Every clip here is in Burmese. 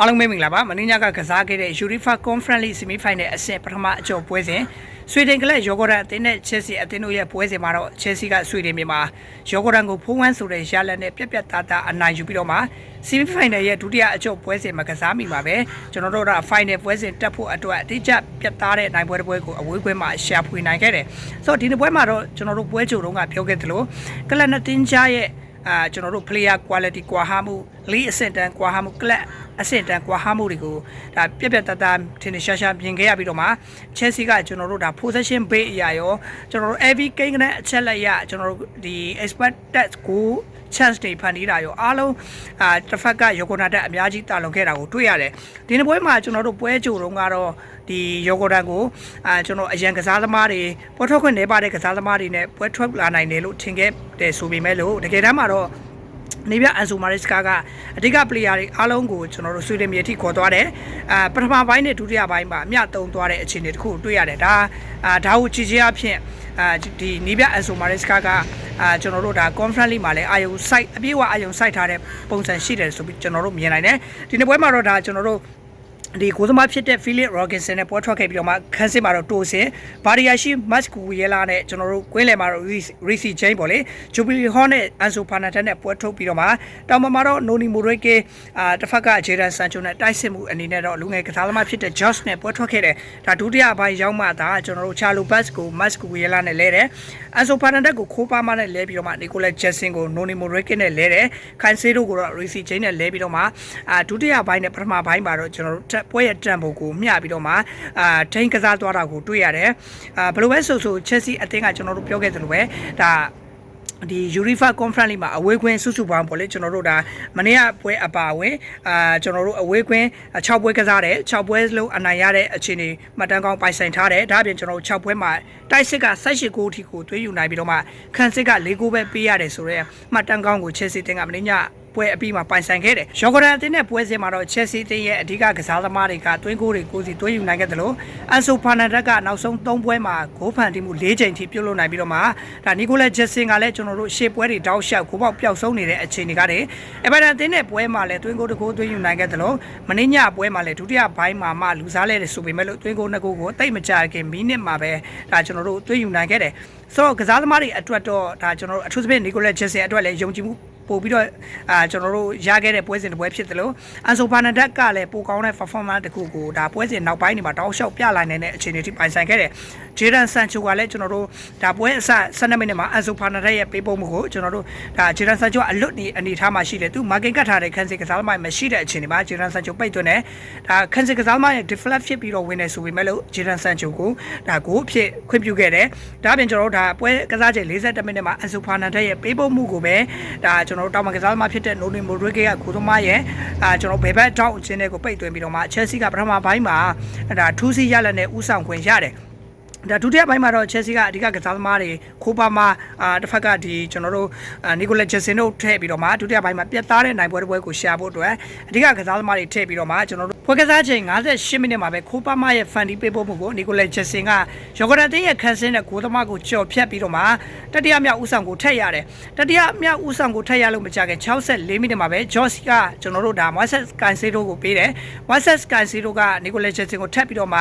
အားလုံးပဲမင်္ဂလာပါမင်းညကကစားခဲ့တဲ့ UEFA Conference League Semi Final အဆင့်ပထမအကျော်ပွဲစဉ်ဆွေဒင်ကလပ်ယောဂရန်အသင်းနဲ့ Chelsea အသင်းတို့ရဲ့ပွဲစဉ်မှာတော့ Chelsea ကဆွေဒင်မြန်မာယောဂရန်ကိုဖုံးဝန်းဆိုတဲ့ရလဒ်နဲ့ပြက်ပြက်သားသားအနိုင်ယူပြီးတော့မှ Semi Final ရဲ့ဒုတိယအကျော်ပွဲစဉ်မှာကစားမိမှာပဲကျွန်တော်တို့က Final ပွဲစဉ်တက်ဖို့အတွက်အတိအကျပြတ်သားတဲ့နိုင်ပွဲတစ်ပွဲကိုအဝေးကွင်းမှာရှာဖွေနိုင်ခဲ့တယ်ဆိုတော့ဒီနေ့ပွဲမှာတော့ကျွန်တော်တို့ပွဲကြိုတုန်းကပြောခဲ့သလိုကလပ်နှစ်တင်းကြားရဲ့အာကျွန်တော်တို့ player quality ကွာဟမှု league အဆင့်တန်းကွာဟမှု club အဆင့်တန်းကွာဟမှုတွေကိုဒါပြက်ပြက်တသားထင်ထင်ရှားရှားပြင်ခဲ့ရပြီးတော့မှ Chelsea ကကျွန်တော်တို့ဒါ possession base အရာရောကျွန်တော်တို့ every game နဲ့အချက်လက်ရကျွန်တော်တို့ဒီ expected goal chance တွေဖန်တီးတာရောအားလုံးအာတစ်ဖက်ကယောဂနာတက်အများကြီးတာလွန်ခဲ့တာကိုတွေ့ရတယ်ဒီနေ့ပွဲမှာကျွန်တော်တို့ပွဲကြိုတုန်းကတော့ဒီယောဂဒန်ကိုအာကျွန်တော်အရန်ကစားသမားတွေပွဲထွက်ခွင့်နေပါတဲ့ကစားသမားတွေနဲ့ပွဲထွက်လာနိုင်တယ်လို့ထင်ခဲ့တယ်ဆိုပေမဲ့လို့တကယ်တမ်းမှာတော့ နေပြအန်ဆိုမာရစ်ကာကအဓိကပလေယာတွေအားလုံးကိုကျွန်တော်တို့ဆွေးနွေးမြေထိခေါ်သွားတယ်အာပထမပိုင်းနဲ့ဒုတိယပိုင်းမှာအမျှတုံသွားတဲ့အခြေအနေတစ်ခုတွေ့ရတယ်ဒါအာဒါကိုကြည့်ချင်းအဖြစ်အာဒီနေပြအန်ဆိုမာရစ်ကာကအာကျွန်တော်တို့ဒါ conference league မှာလည်းအာယုံ site အပြည့်အဝအာယုံ site ထားတဲ့ပုံစံရှိတယ်ဆိုပြီးကျွန်တော်တို့မြင်နိုင်တယ်ဒီနေ့ပွဲမှာတော့ဒါကျွန်တော်တို့ ဒီကိုသမားဖြစ်တဲ့ Philip Robinson နဲ့ပွဲထွက်ခဲ့ပြီးတော့မှခန်းစစ်မှာတော့တိုးစင်ဘာဒီယာရှိမတ်ကူရဲလာနဲ့ကျွန်တော်တို့ကွင်းလယ်မှာတော့ Rishi Jane ပေါ့လေ Jubilee Hall နဲ့ Anso Fernandez နဲ့ပွဲထုတ်ပြီးတော့မှတောင်ပမှာတော့ Noni Morike အာတစ်ဖက်က Jadon Sancho နဲ့တိုက်စစ်မှုအနေနဲ့တော့လူငယ်ကစားသမားဖြစ်တဲ့ Josh နဲ့ပွဲထွက်ခဲ့တယ်ဒါဒုတိယပိုင်းရောက်မှဒါကျွန်တော်တို့ Charlo Bus ကို Mats ကူရဲလာနဲ့လဲတယ် Anso Fernandez ကိုခိုးပါမနဲ့လဲပြီးတော့မှ Nicolas Jackson ကို Noni Morike နဲ့လဲတယ် Cancelo ကိုတော့ Rishi Jane နဲ့လဲပြီးတော့မှအာဒုတိယပိုင်းနဲ့ပထမပိုင်းမှာတော့ကျွန်တော်တို့ပွဲရဲ့တန်ဖိုးကိုမျှပြီးတော့မှအာထိန်းကစားသွားတာကိုတွေ့ရတယ်အာဘယ်လိုပဲဆိုဆို Chelsea အသင်းကကျွန်တော်တို့ပြောခဲ့သလိုပဲဒါဒီ UEFA Conference League မှာအဝေးခွင်းစုစုပေါင်းပေါ့လေကျွန်တော်တို့ဒါမနေ့ကပွဲအပါအဝင်အာကျွန်တော်တို့အဝေးခွင်း6ပွဲကစားတယ်6ပွဲလုံးအနိုင်ရတဲ့အခြေအနေမှတ်တမ်းကောင်းပိုင်ဆိုင်ထားတယ်ဒါအပြင်ကျွန်တော်တို့6ပွဲမှာတိုက်စစ်က18ဂိုးအထိကိုသွေးယူနိုင်ပြီးတော့မှခန်းစစ်က4ဂိုးပဲပေးရတယ်ဆိုတော့မှတ်တမ်းကောင်းကို Chelsea တင်ကမနေ့ည ပွဲအပြီးမှာပိုင်ဆိုင်ခဲ့တယ်။ယော်ဂရန်အသင်းနဲ့ပွဲစဉ်မှာတော့ Chelsea အသင်းရဲ့အဓိကကစားသမားတွေကတွင်းကိုတွေကိုစီတွင်းယူနိုင်ခဲ့တယ်လို့အန်ဆိုဖာနန်ဒက်ကနောက်ဆုံး၃ပွဲမှာဂိုးဖန်တီးမှု၄ချိန်ထိပြုတ်လို့နိုင်ပြီးတော့မှဒါနီကိုလက်ဂျက်ဆင်ကလည်းကျွန်တော်တို့ရှေ့ပွဲတွေတောက်လျှောက်ကိုပေါက်ပျောက်ဆုံးနေတဲ့အခြေအနေကတည်းအဗာဒန်အသင်းနဲ့ပွဲမှာလည်းတွင်းကိုတကိုးတွင်းယူနိုင်ခဲ့တယ်လို့မင်းညပွဲမှာလည်းဒုတိယဘိုင်းမှာမှလူစားလဲတယ်ဆိုပေမဲ့လို့တွင်းကိုနှစ်ကိုကိုတိတ်မကြခင်မိနစ်မှာပဲဒါကျွန်တော်တို့တွင်းယူနိုင်ခဲ့တယ်ဆိုတော့ကစားသမားတွေအတွက်တော့ဒါကျွန်တော်တို့အထူးသဖြင့်နီကိုလက်ဂျက်ဆင်အတွက်လည်းယုံကြည်မှု ပို့ပြီးတော့အာကျွန်တော်တို့ရခဲ့တဲ့ပွဲစဉ်တစ်ပွဲဖြစ်တယ်လို့အန်ဆိုဖာနဒက်ကလည်းပိုကောင်းတဲ့ performance တစ်ခုကိုဒါပွဲစဉ်နောက်ပိုင်းတွေမှာတောင်းလျှောက်ပြလာနိုင်တဲ့အခြေအနေထိပိုင်ဆိုင်ခဲ့တယ်ဂျေဒန်ဆန်ချိုကလည်းကျွန်တော်တို့ဒါပွဲအစ12မိနစ်မှာအန်ဆိုဖာနဒက်ရဲ့ပေးပို့မှုကိုကျွန်တော်တို့ဒါဂျေဒန်ဆန်ချိုကအလွတ်နေအနေထားမှာရှိတယ်သူမာကင်ကတ်ထားတဲ့ခန်းစစ်ကစားသမားမရှိတဲ့အခြေအနေမှာဂျေဒန်ဆန်ချိုပိတ်သွင်းတယ်ဒါခန်းစစ်ကစားသမားရဲ့ deflect ဖြစ်ပြီးတော့ဝင်နေဆိုပေမဲ့လို့ဂျေဒန်ဆန်ချိုကိုဒါဂိုးအဖြစ်ခွင့်ပြုခဲ့တယ်ဒါအပြင်ကျွန်တော်တို့ဒါပွဲကစားချိန်42မိနစ်မှာအန်ဆိုဖာနဒက်ရဲ့ပေးပို့မှုကိုပဲဒါကျွန်တော်တို့တောင်မကစားသမားဖြစ်တဲ့နိုနီမိုရီကေကကိုသမားရဲ့အာကျွန်တော်ဘယ်ဘက်ထောက်အချင်းတွေကိုပိတ်သွင်းပြီးတော့မှချက်စီကပထမပိုင်းမှာဒါထူးစီရလက်နဲ့ဥဆောင်ခွင့်ရတယ်ဒါဒုတိယပိုင်းမှာတော့ Chelsea ကအဓိကကစားသမားတွေခိုးပါမအာတစ်ဖက်ကဒီကျွန်တော်တို့နီကိုလက်ဂျက်ဆင်တို့ထည့်ပြီးတော့မှဒုတိယပိုင်းမှာပြတ်သားတဲ့နိုင်ပွဲတစ်ပွဲကိုရှာဖို့အတွက်အဓိကကစားသမားတွေထည့်ပြီးတော့မှကျွန်တော်တို့ ပွဲကစားချိန်58မိနစ်မှာပဲခိုးပါမရဲ့ဖန်တီးပေးပို့မှုကိုနီကိုလက်ဂျက်ဆင်ကယောဂရန်တင်းရဲ့ခန်းစင်းတဲ့ကိုသမားကိုကြော်ဖြတ်ပြီးတော့မှတတိယမြောက်ဥဆောင်ကိုထည့်ရတယ်တတိယမြောက်ဥဆောင်ကိုထည့်ရလို့မကြခင်64မိနစ်မှာပဲဂျော့စီကကျွန်တော်တို့ဒါမွတ်ဆက်ကန်စီရိုကိုပေးတယ်မွတ်ဆက်ကန်စီရိုကနီကိုလက်ဂျက်ဆင်ကိုထပ်ပြီးတော့မှ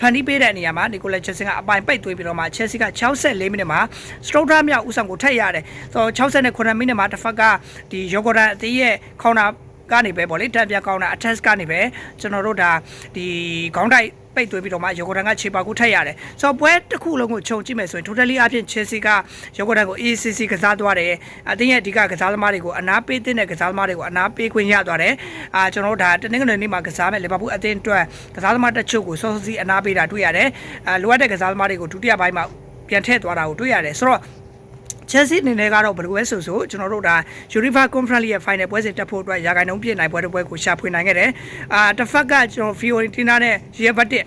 ဖန်တီးပေးတဲ့နေရာမှာနီကိုလက်ဂျက်ဆင်ကအပိုင်ပိတ်သွေးပြီးတော့မှချက်စီက64မိနစ်မှာစတိုဒရာမြောက်ဥဆောင်ကိုထည့်ရတယ်ဆိုတော့69မိနစ်မှာတစ်ဖက်ကဒီယောဂရန်အသေးရဲ့ခေါင်းနာ ကနေပဲပေါ့လေတက်ပြကောင်းတာ attach ကနေပဲကျွန်တော်တို့ဒါဒီခေါင်းတိုက်ပိတ်သွေးပြီးတော့မှယောဂရန်ကခြေပါကူထက်ရတယ်ဆိုတော့ပွဲတစ်ခုလုံးကိုခြုံကြည့်မယ်ဆိုရင် totally အပြင် Chelsea ကယောဂရန်ကို ACC ကစားသွားတယ်အသင်းရဲ့အဓိကကစားသမားတွေကိုအနာပေးတဲ့ကစားသမားတွေကိုအနာပေးခွင့်ရသွားတယ်အာကျွန်တော်တို့ဒါတနင်္ဂနွေနေ့မှာကစားမယ်လီဗာပူးအသင်းအတွက်ကစားသမားတချို့ကိုစောစောစီအနာပေးတာတွေ့ရတယ်အာလိုအပ်တဲ့ကစားသမားတွေကိုဒုတိယပိုင်းမှာပြန်ထည့်သွားတာကိုတွေ့ရတယ်ဆိုတော့ Chelsea အနေနဲ့ကတော့ဘယ်လိုပဲဆိုဆိုကျွန်တော်တို့ဒါ UEFA Conference League ရဲ့ final ပွဲစဉ်တက်ဖို့အတွက်ရာဂိုင်နှုန်းပြည့်နိုင်ပွဲတစ်ပွဲကိုရှာဖွေနိုင်ခဲ့တယ်။အာတစ်ဖက်ကကျွန်တော် Fiorentina နဲ့ Real Betis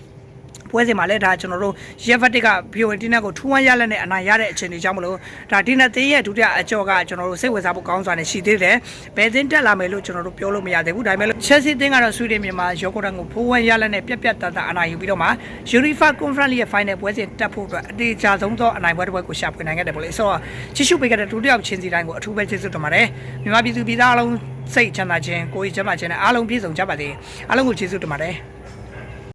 ပွဲစဉ်မှာလည်းဒါကျွန်တော်တို့ရက်ဗတ်တစ်ကဘီယိုတီနဲ့ကိုထူဝမ်းရလက်နဲ့အနိုင်ရတဲ့အခြေအနေကြောင့်မလို့ဒါဒီနသေးရဲ့ဒုတိယအကြောကကျွန်တော်တို့စိတ်ဝင်စားဖို့ကောင်းစွာနဲ့ရှိသေးတယ်ဘယ်သင်းတက်လာမယ်လို့ကျွန်တော်တို့ပြောလို့မရသေးဘူးဒါပေမဲ့ချက်စီတင်းကတော့ဆွေးနွေးမြန်မာရောကိုတန်ကိုဖိုးဝမ်းရလက်နဲ့ပြက်ပြက်တတ်တာအနိုင်ယူပြီးတော့မှ Unifa Conference ရဲ့ final ပွဲစဉ်တက်ဖို့အတွက်အတေချာဆုံးသောအနိုင်ပွဲတစ်ပွဲကိုရှာဖွေနိုင်ခဲ့တယ်ပေါ့လေဆိုတော့ချစ်ရှုပေးခဲ့တဲ့ဒုတိယချင်းစီတိုင်းကိုအထူးပဲကျေးဇူးတင်ပါတယ်မြန်မာပြည်သူပြည်သားအလုံးစိတ်ချမ်းသာခြင်းကိုယ်ကြီးချမ်းသာခြင်းနဲ့အားလုံးပြည့်စုံကြပါစေအားလုံးကိုကျေးဇူးတင်ပါတယ်